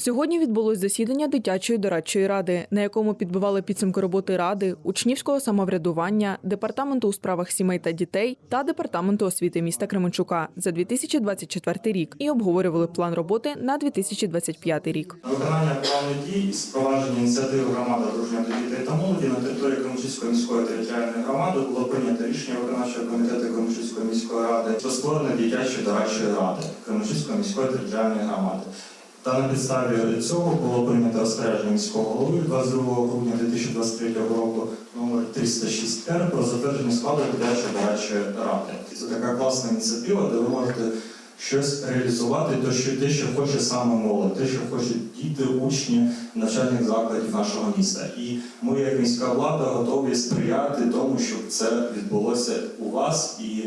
Сьогодні відбулось засідання дитячої дорадчої ради, на якому підбивали підсумки роботи ради, учнівського самоврядування, департаменту у справах сімей та дітей та департаменту освіти міста Кременчука за 2024 рік і обговорювали план роботи на 2025 рік. Виконання плану дій з впровадження ініціативи громади дружня до дітей та молоді на території Кременчуцької міської територіальної громади було прийнято рішення виконавчого комітету Кременчуцької міської ради про створення дитячої дорадчої ради Кременчуцької міської територіальної громади. Та на підставі цього було прийнято розпорядження міського голови 22 грудня 2023 року номер 306 р про затвердження складу дитячої дорадчої ради. Це така класна ініціатива, де ви можете щось реалізувати, то що те, що хоче саме молодь, те, що хочуть діти, учні навчальних закладів нашого міста. І ми, як міська влада, готові сприяти тому, щоб це відбулося у вас, і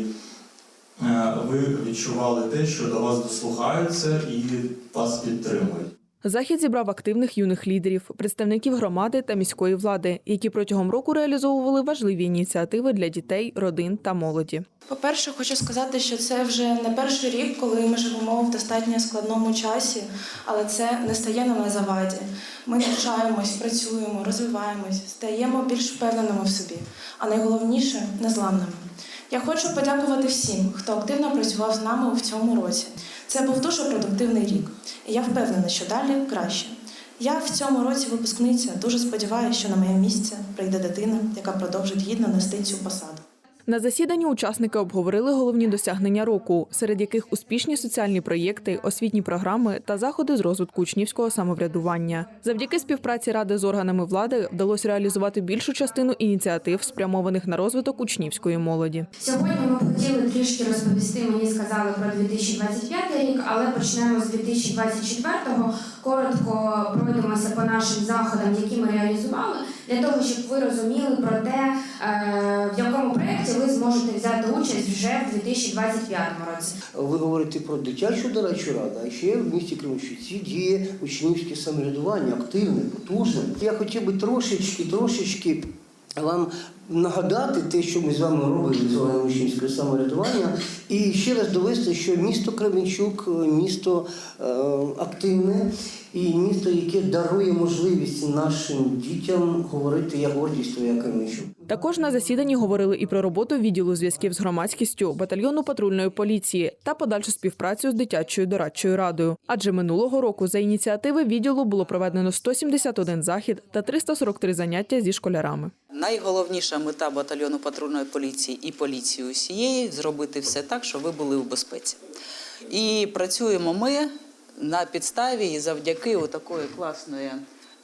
ви відчували те, що до вас дослухаються і вас підтримують. Захід зібрав активних юних лідерів, представників громади та міської влади, які протягом року реалізовували важливі ініціативи для дітей, родин та молоді. По-перше, хочу сказати, що це вже не перший рік, коли ми живемо в достатньо складному часі, але це не стає нам на заваді. Ми навчаємось, працюємо, розвиваємось, стаємо більш впевненими в собі, а найголовніше незламними. Я хочу подякувати всім, хто активно працював з нами у цьому році. Це був дуже продуктивний рік, і я впевнена, що далі краще. Я в цьому році випускниця. Дуже сподіваюся, що на моє місце прийде дитина, яка продовжить гідно нести цю посаду. На засіданні учасники обговорили головні досягнення року, серед яких успішні соціальні проєкти, освітні програми та заходи з розвитку учнівського самоврядування. Завдяки співпраці ради з органами влади вдалося реалізувати більшу частину ініціатив, спрямованих на розвиток учнівської молоді. Сьогодні ми хотіли трішки розповісти. Мені сказали про 2025 рік, але почнемо з 2024-го. Коротко пройдемося по нашим заходам, які ми реалізували, для того, щоб ви розуміли про те, е, в якому проєкті ви зможете взяти участь вже в 2025 році. Ви говорите про дитячу дорадчу раду, а ще в місті Кременчуці діє учнівське самоврядування, активне, потужне. Я хотів би трошечки, трошечки вам нагадати те, що ми з вами робили з вами учнівське самоврядування, і ще раз довести, що місто Кременчук місто е, активне і місто, яке дарує можливість нашим дітям говорити я гордість твоя Кременчук. Також на засіданні говорили і про роботу відділу зв'язків з громадськістю, батальйону патрульної поліції та подальшу співпрацю з дитячою дорадчою радою. Адже минулого року за ініціативи відділу було проведено 171 захід та 343 заняття зі школярами. Найголовніша мета батальйону патрульної поліції і поліції усієї зробити все так, щоб ви були у безпеці. І працюємо ми на підставі і завдяки такої класної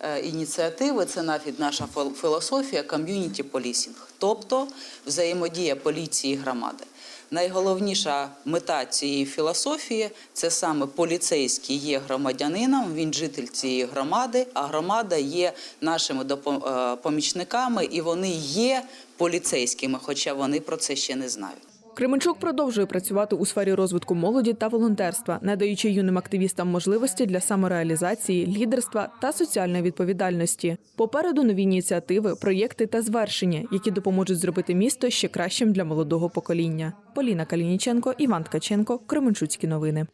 е, ініціативи. Це навіть наша філ- філософія ком'юніті полісінг, тобто взаємодія поліції і громади. Найголовніша мета цієї філософії це саме поліцейський є громадянином, він житель цієї громади, а громада є нашими допо- е, і вони є поліцейськими, хоча вони про це ще не знають. Кременчук продовжує працювати у сфері розвитку молоді та волонтерства, надаючи юним активістам можливості для самореалізації, лідерства та соціальної відповідальності. Попереду нові ініціативи, проєкти та звершення, які допоможуть зробити місто ще кращим для молодого покоління. Поліна Калініченко, Іван Ткаченко, Кременчуцькі новини.